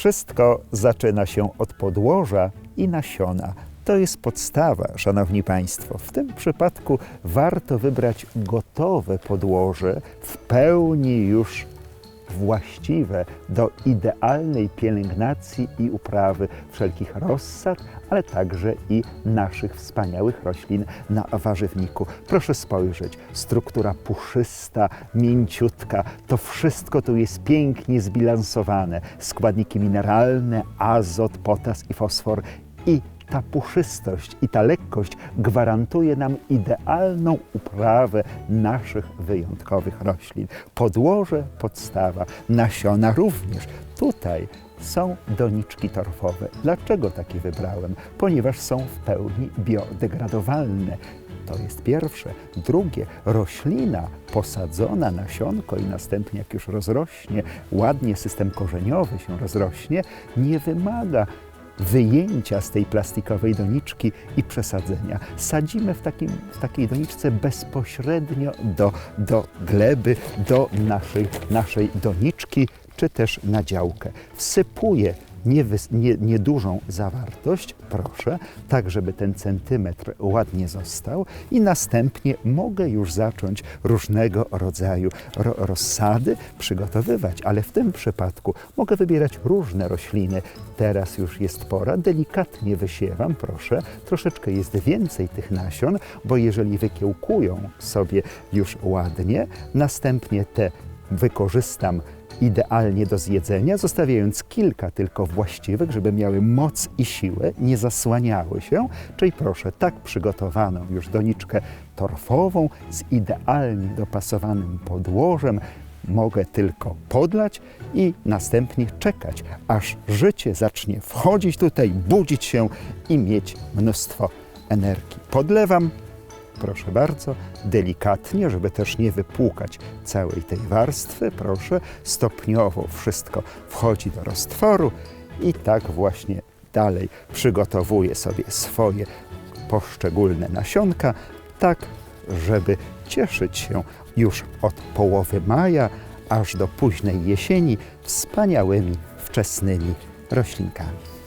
Wszystko zaczyna się od podłoża i nasiona. To jest podstawa, Szanowni Państwo. W tym przypadku warto wybrać gotowe podłoże, w pełni już właściwe do idealnej pielęgnacji i uprawy wszelkich rossad, ale także i naszych wspaniałych roślin na warzywniku. Proszę spojrzeć, struktura puszysta, mięciutka, to wszystko tu jest pięknie zbilansowane. Składniki mineralne, azot, potas i fosfor i ta puszystość i ta lekkość gwarantuje nam idealną uprawę naszych wyjątkowych roślin. Podłoże, podstawa, nasiona również. Tutaj są doniczki torfowe. Dlaczego takie wybrałem? Ponieważ są w pełni biodegradowalne. To jest pierwsze. Drugie, roślina posadzona, nasionko i następnie jak już rozrośnie, ładnie system korzeniowy się rozrośnie, nie wymaga wyjęcia z tej plastikowej doniczki i przesadzenia. Sadzimy w, takim, w takiej doniczce bezpośrednio do, do gleby, do naszej, naszej doniczki, czy też na działkę. Wsypuję niewys- nie, niedużą zawartość, proszę, tak żeby ten centymetr ładnie został i następnie mogę już zacząć różnego rodzaju ro- rozsady przygotowywać, ale w tym przypadku mogę wybierać różne rośliny. Teraz już jest pora, delikatnie wysiewam, proszę, troszeczkę jest więcej tych nasion, bo jeżeli wykiełkują sobie już ładnie, następnie te wykorzystam idealnie do zjedzenia, zostawiając kilka tylko właściwych, żeby miały moc i siłę, nie zasłaniały się. Czyli proszę, tak przygotowaną już doniczkę torfową z idealnie dopasowanym podłożem mogę tylko podlać i następnie czekać, aż życie zacznie wchodzić tutaj, budzić się i mieć mnóstwo energii. Podlewam, proszę bardzo, delikatnie, żeby też nie wypłukać całej tej warstwy, proszę, stopniowo wszystko wchodzi do roztworu i tak właśnie dalej przygotowuję sobie swoje poszczególne nasionka, tak żeby cieszyć się już od połowy maja aż do późnej jesieni wspaniałymi wczesnymi roślinkami.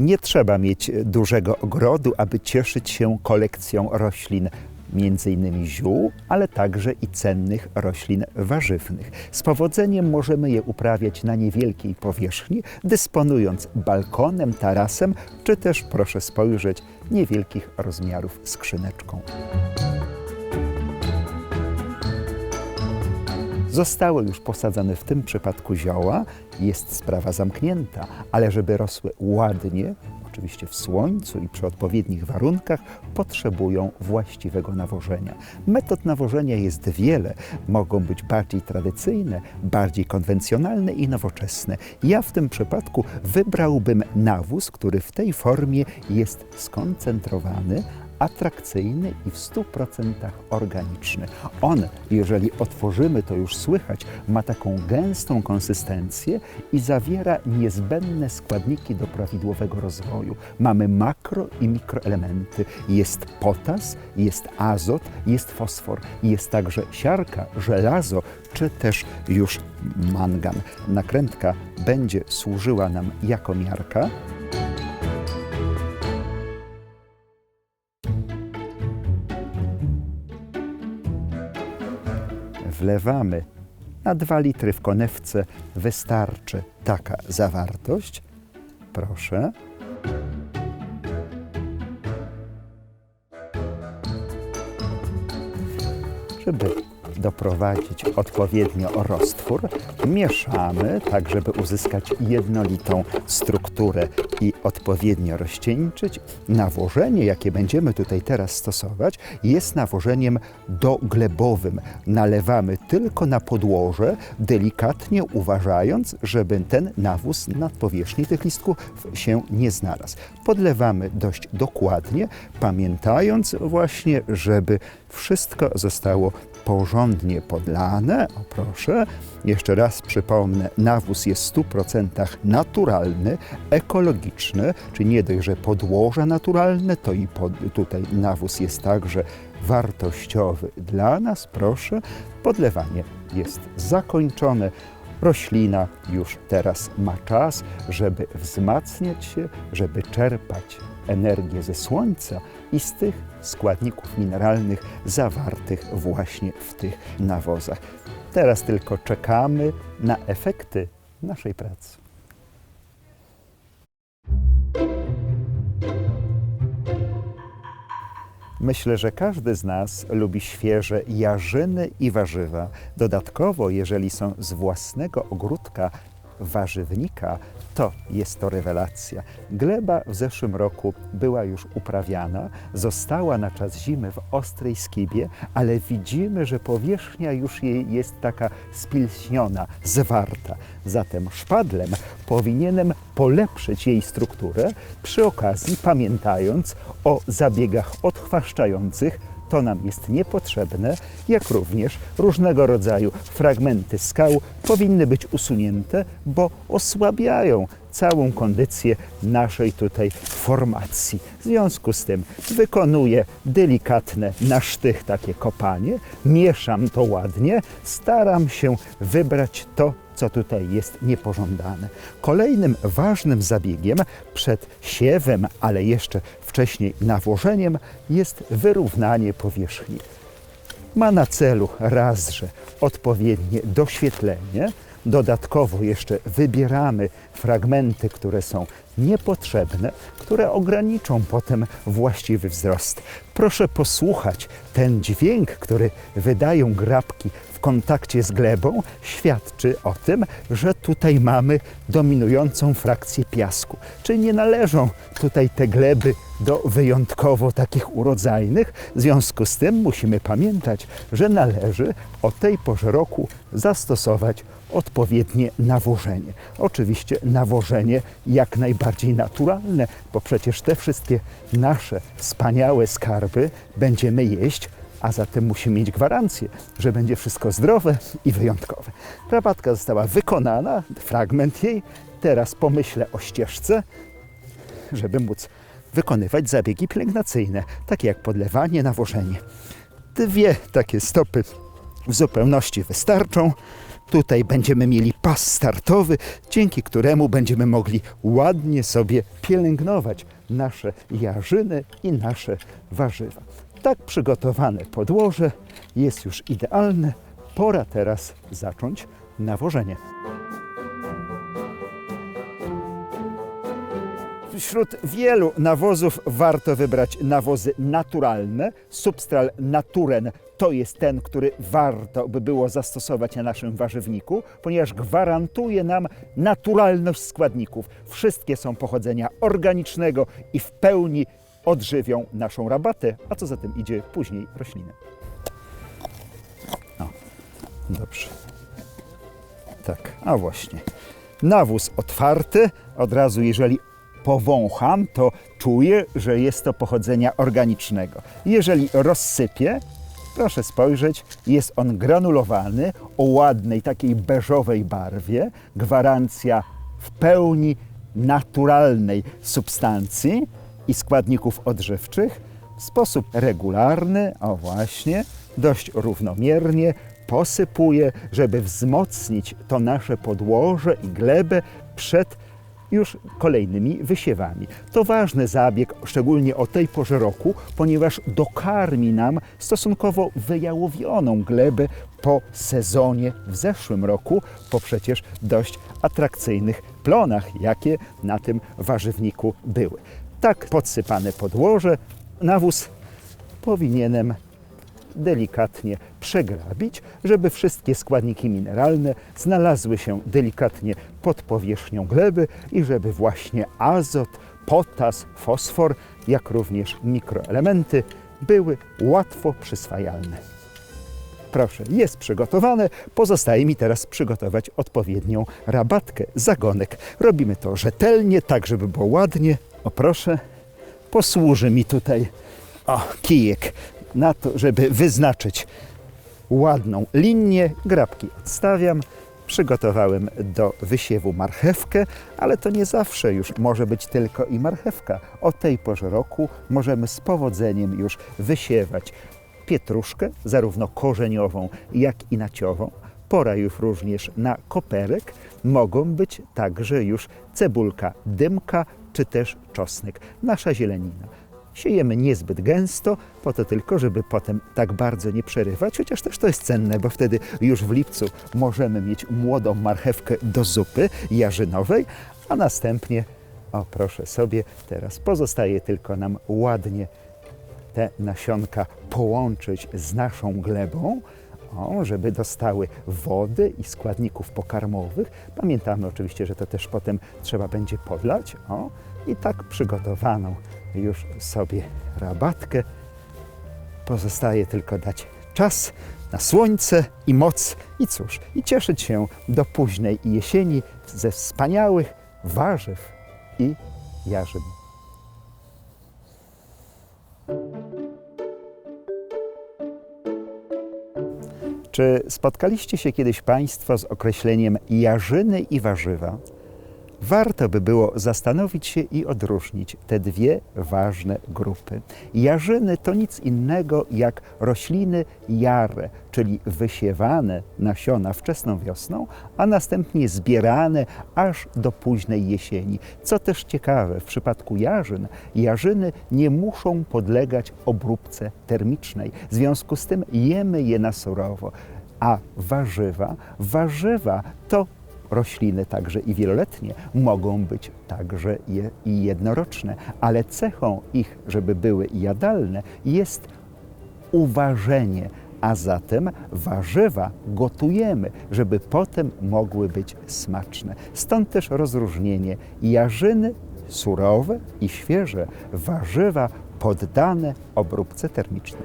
Nie trzeba mieć dużego ogrodu, aby cieszyć się kolekcją roślin, innymi ziół, ale także i cennych roślin warzywnych. Z powodzeniem możemy je uprawiać na niewielkiej powierzchni, dysponując balkonem, tarasem, czy też, proszę spojrzeć, niewielkich rozmiarów skrzyneczką. Zostały już posadzone w tym przypadku zioła, jest sprawa zamknięta, ale żeby rosły ładnie, oczywiście w słońcu i przy odpowiednich warunkach, potrzebują właściwego nawożenia. Metod nawożenia jest wiele, mogą być bardziej tradycyjne, bardziej konwencjonalne i nowoczesne. Ja w tym przypadku wybrałbym nawóz, który w tej formie jest skoncentrowany, atrakcyjny i w 100% organiczny. On, jeżeli otworzymy, to już słychać, ma taką gęstą konsystencję i zawiera niezbędne składniki do prawidłowego rozwoju. Mamy makro i mikroelementy. Jest potas, jest azot, jest fosfor, jest także siarka, żelazo, czy też już mangan. Nakrętka będzie służyła nam jako miarka. Wlewamy na 2 litry w konewce wystarczy taka zawartość. Proszę. Żeby doprowadzić odpowiednio roztwór, mieszamy tak, żeby uzyskać jednolitą strukturę i odpowiednio rozcieńczyć. Nawożenie, jakie będziemy tutaj teraz stosować, jest nawożeniem doglebowym. Nalewamy tylko na podłoże, delikatnie uważając, żeby ten nawóz na powierzchni tych listków się nie znalazł. Podlewamy dość dokładnie, pamiętając właśnie, żeby wszystko zostało porządnie podlane. O proszę, jeszcze raz przypomnę, nawóz jest w 100% naturalny, ekologiczny, czyli nie dość, że podłoże naturalne, to i pod, tutaj nawóz jest także wartościowy dla nas. Proszę, podlewanie jest zakończone. Roślina już teraz ma czas, żeby wzmacniać się, żeby czerpać energię ze słońca i z tych składników mineralnych zawartych właśnie w tych nawozach. Teraz tylko czekamy na efekty naszej pracy. Myślę, że każdy z nas lubi świeże jarzyny i warzywa. Dodatkowo, jeżeli są z własnego ogródka warzywnika, to jest to rewelacja. Gleba w zeszłym roku była już uprawiana, została na czas zimy w ostrej skibie, ale widzimy, że powierzchnia już jej jest taka spilśniona, zwarta. Zatem szpadlem powinienem polepszyć jej strukturę, przy okazji pamiętając o zabiegach odchwaszczających, to nam jest niepotrzebne, jak również różnego rodzaju fragmenty skał powinny być usunięte, bo osłabiają całą kondycję naszej tutaj formacji. W związku z tym wykonuję delikatne na sztych takie kopanie, mieszam to ładnie, staram się wybrać to, co tutaj jest niepożądane. Kolejnym ważnym zabiegiem przed siewem, ale jeszcze wcześniej nawożeniem jest wyrównanie powierzchni. Ma na celu raz, że odpowiednie doświetlenie, dodatkowo jeszcze wybieramy fragmenty, które są niepotrzebne, które ograniczą potem właściwy wzrost. Proszę posłuchać ten dźwięk, który wydają grabki w kontakcie z glebą, świadczy o tym, że tutaj mamy dominującą frakcję piasku. Czyli nie należą tutaj te gleby do wyjątkowo takich urodzajnych. W związku z tym musimy pamiętać, że należy o tej porze roku zastosować odpowiednie nawożenie. Oczywiście nawożenie jak najbardziej naturalne, bo przecież te wszystkie nasze wspaniałe skarby będziemy jeść, a zatem musimy mieć gwarancję, że będzie wszystko zdrowe i wyjątkowe. Rabatka została wykonana, fragment jej. Teraz pomyślę o ścieżce, żeby móc wykonywać zabiegi pielęgnacyjne, takie jak podlewanie, nawożenie. Dwie takie stopy w zupełności wystarczą. Tutaj będziemy mieli pas startowy, dzięki któremu będziemy mogli ładnie sobie pielęgnować nasze jarzyny i nasze warzywa. Tak przygotowane podłoże jest już idealne. Pora teraz zacząć nawożenie. Wśród wielu nawozów warto wybrać nawozy naturalne. Substral Naturen to jest ten, który warto by było zastosować na naszym warzywniku, ponieważ gwarantuje nam naturalność składników. Wszystkie są pochodzenia organicznego i w pełni odżywią naszą rabatę, a co za tym idzie później roślinę. O, dobrze. Tak, a właśnie. Nawóz otwarty, od razu jeżeli powącham, to czuję, że jest to pochodzenia organicznego. Jeżeli rozsypię, proszę spojrzeć, jest on granulowany o ładnej, takiej beżowej barwie. Gwarancja w pełni naturalnej substancji i składników odżywczych w sposób regularny, o właśnie, dość równomiernie posypuję, żeby wzmocnić to nasze podłoże i glebę przed już kolejnymi wysiewami. To ważny zabieg, szczególnie o tej porze roku, ponieważ dokarmi nam stosunkowo wyjałowioną glebę po sezonie w zeszłym roku, po przecież dość atrakcyjnych plonach, jakie na tym warzywniku były. Tak podsypane podłoże, nawóz powinienem delikatnie przegrabić, żeby wszystkie składniki mineralne znalazły się delikatnie pod powierzchnią gleby i żeby właśnie azot, potas, fosfor, jak również mikroelementy były łatwo przyswajalne. Proszę, jest przygotowane. Pozostaje mi teraz przygotować odpowiednią rabatkę, zagonek. Robimy to rzetelnie, tak żeby było ładnie. O proszę, posłuży mi tutaj o, kijek na to, żeby wyznaczyć ładną linię. Grabki odstawiam. Przygotowałem do wysiewu marchewkę, ale to nie zawsze już może być tylko i marchewka. O tej porze roku możemy z powodzeniem już wysiewać pietruszkę, zarówno korzeniową, jak i naciową, Pora już również na koperek. Mogą być także już cebulka dymka czy też czosnek. Nasza zielenina. Siejemy niezbyt gęsto, po to tylko, żeby potem tak bardzo nie przerywać, chociaż też to jest cenne, bo wtedy już w lipcu możemy mieć młodą marchewkę do zupy jarzynowej, a następnie, o proszę sobie, teraz pozostaje tylko nam ładnie te nasionka połączyć z naszą glebą, o, żeby dostały wody i składników pokarmowych. Pamiętamy oczywiście, że to też potem trzeba będzie podlać. O, I tak przygotowaną już sobie rabatkę pozostaje tylko dać czas na słońce i moc i cóż, i cieszyć się do późnej jesieni ze wspaniałych warzyw i jarzyn. Czy spotkaliście się kiedyś Państwo z określeniem jarzyny i warzywa? Warto by było zastanowić się i odróżnić te dwie ważne grupy. Jarzyny to nic innego jak rośliny jare, czyli wysiewane nasiona wczesną wiosną, a następnie zbierane aż do późnej jesieni. Co też ciekawe, w przypadku jarzyn, jarzyny nie muszą podlegać obróbce termicznej. W związku z tym jemy je na surowo. A warzywa, warzywa to rośliny także i wieloletnie mogą być także i jednoroczne, ale cechą ich, żeby były jadalne, jest uważenie, a zatem warzywa gotujemy, żeby potem mogły być smaczne. Stąd też rozróżnienie jarzyny surowe i świeże, warzywa poddane obróbce termicznej.